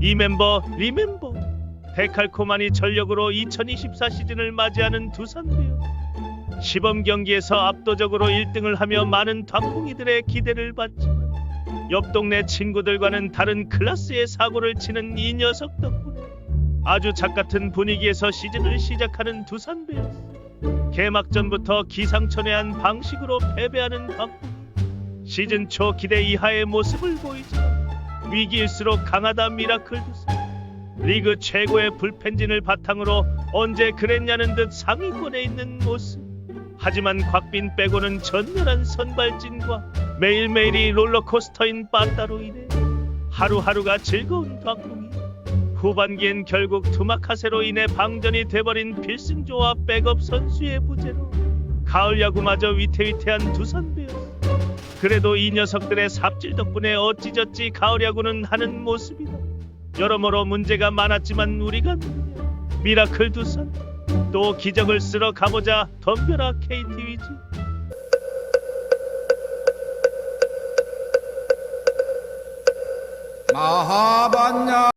이 멤버 리멤버. 데칼코마니 전력으로 2024 시즌을 맞이하는 두산 베어 시범 경기에서 압도적으로 1등을 하며 많은 닭봉이들의 기대를 받지만 옆 동네 친구들과는 다른 클래스의 사고를 치는 이 녀석 덕분에 아주 작같은 분위기에서 시즌을 시작하는 두산 베어스 개막전부터 기상천외한 방식으로 패배하는 닭봉이 시즌 초 기대 이하의 모습을 보이지만 위기일수록 강하다 미라클 두산 리그 최고의 불펜진을 바탕으로 언제 그랬냐는 듯 상위권에 있는 모습. 하지만 곽빈 빼고는 전멸한 선발진과 매일매일이 롤러코스터인 빠따로 인해 하루하루가 즐거운 곽봉이 후반기엔 결국 투마카세로 인해 방전이 돼버린 필승조와 백업 선수의 부재로 가을 야구마저 위태위태한 두산 베어스 그래도 이 녀석들의 삽질 덕분에 어찌저찌 가을 야구는 하는 모습이다. 여러모로 문제가 많았지만 우리가? 미라클 두산 또 기적을 쓸어 가보자 덤벼라 KT 위즈 마하반야